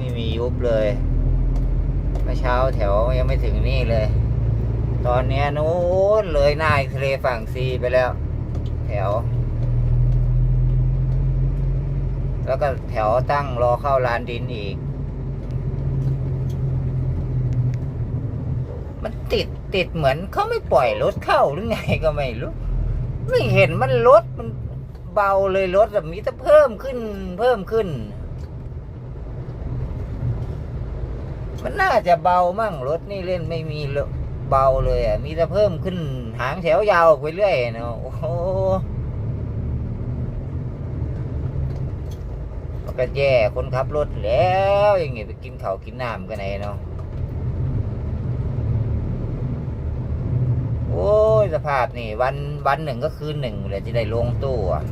ไม่มียุบเลยเมื่อเช้าแถวยังไม่ถึงนี่เลย ตอนเนี้ยนู้นเลยหน้าทะเลฝั่งซีไปแล้ว แถว แล้วก็แถวตั้งรอเข้าลานดินอีก มันติดติดเหมือนเขาไม่ปล่อยรถเข้าหรือไงก็ไม่รู้ ไม่เห็นมันลดมันเบาเลยรถแบบมีแต่เพิ่มขึ้นเพิ่มขึ้น มันน่าจะเบามั่งรถนี่เล่นไม่มีเบาเลยอะ มีแต่เพิ่มขึ้นหางแถวยาวไปเรื่อยเนาะโอ้โหมันก็แย่คนขับรถแล้วอย่างงี้ไปกินเขากินน้ำกันไหนเนาะโอ้ยสภาพนี่ วันวันหนึ่งก็คืนหนึ่งเลยที่ได้ลงตู้อะ